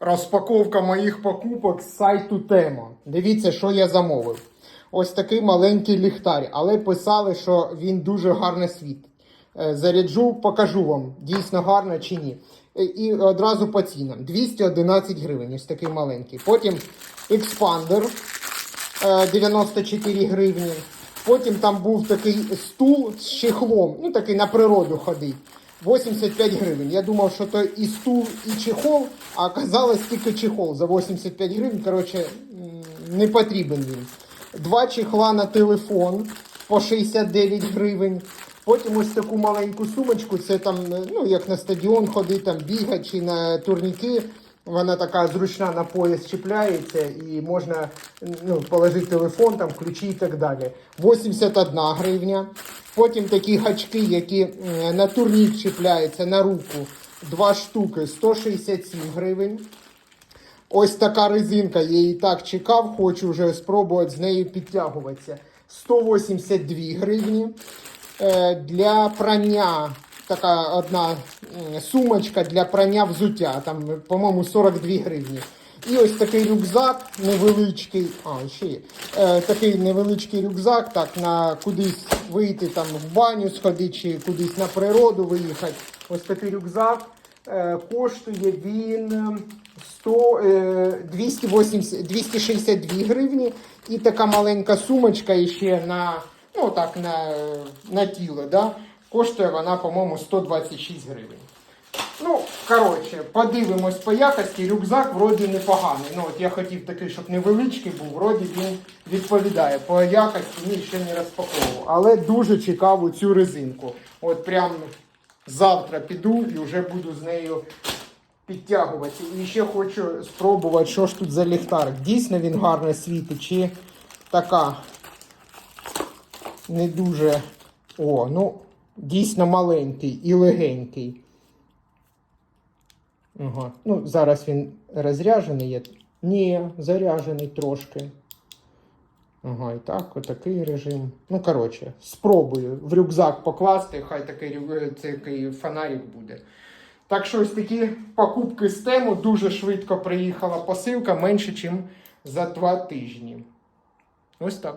Розпаковка моїх покупок з сайту Темо. Дивіться, що я замовив. Ось такий маленький ліхтар, але писали, що він дуже гарно світить. Е, Заряджу, покажу вам, дійсно гарно чи ні. Е, І одразу по цінам. 211 гривень, ось такий маленький. Потім експандер е, 94 гривні. Потім там був такий стул з чехлом, ну такий на природу ходить. 85 гривень. Я думав, що то і стул, і чехол, а оказалось тільки чехол за 85 гривень. Коротше, не потрібен він. Два чехла на телефон по 69 гривень. Потім ось таку маленьку сумочку, це там, ну, як на стадіон ходити, там бігати чи на турніки. Вона така зручна на пояс чіпляється і можна ну, положити телефон, там, ключі і так далі. 81 гривня. Потім такі гачки, які на турнік чіпляються на руку. Два штуки 167 гривень. Ось така резинка, я її так чекав, хочу вже спробувати з нею підтягуватися. 182 гривні. Е, Для прання така одна сумочка для прання взуття, там, по-моєму, 42 гривні. І ось такий рюкзак невеличкий. А, ще є. Е, такий невеличкий рюкзак, так, на кудись вийти там в баню сходити чи кудись на природу виїхати. Ось такий рюкзак. Е, коштує він е, 100, е, 280, 262 гривні. І така маленька сумочка ще на, ну, так, на, на тіло. Да? Коштує вона, по-моєму, 126 гривень. Ну, коротше, подивимось по якості. Рюкзак вроді непоганий. Ну, от я хотів такий, щоб невеличкий був, вроді він відповідає. По якості ні, ще не розпаковував. Але дуже цікаву цю резинку. От прям завтра піду і вже буду з нею підтягувати. І ще хочу спробувати, що ж тут за ліхтарик. Дійсно він гарно світить, чи така не дуже. О, ну, дійсно маленький і легенький. Ага. Ну, зараз він розряджений є. Ні, заряджений трошки. Ага, і так, отакий режим. Ну, коротше, спробую в рюкзак покласти, хай такий, рю- такий фонарик буде. Так що ось такі покупки з тему дуже швидко приїхала посилка, менше, ніж за два тижні. Ось так.